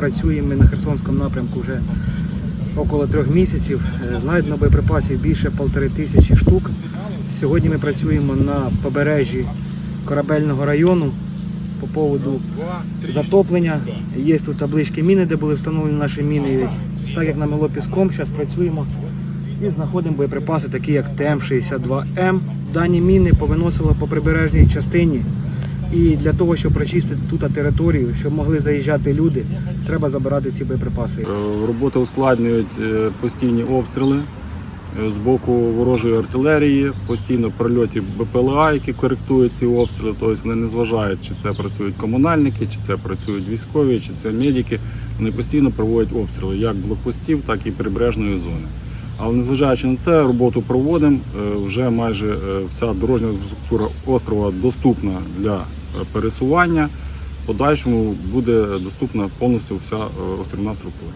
працюємо на Херсонському напрямку вже около трьох місяців. Е, Знайдено боєприпасів більше полтори тисячі штук. Сьогодні ми працюємо на побережжі корабельного району по поводу затоплення. Є тут таблички міни, де були встановлені наші міни. Так як намело піском, зараз працюємо і знаходимо боєприпаси, такі як ТМ-62М. Дані міни повиносило по прибережній частині. І для того, щоб прочистити тут територію, щоб могли заїжджати люди, треба забирати ці боєприпаси. Е, Роботи ускладнюють е, постійні обстріли е, з боку ворожої артилерії, постійно прильоти БПЛА, які коректують ці обстріли. Тобто вони не зважають, чи це працюють комунальники, чи це працюють військові, чи це медики. Вони постійно проводять обстріли як блокпостів, так і прибережної зони. Але незважаючи на це, роботу проводимо. Вже майже вся дорожня інфраструктура острова доступна для пересування. В подальшому буде доступна повністю вся е, острівна структура.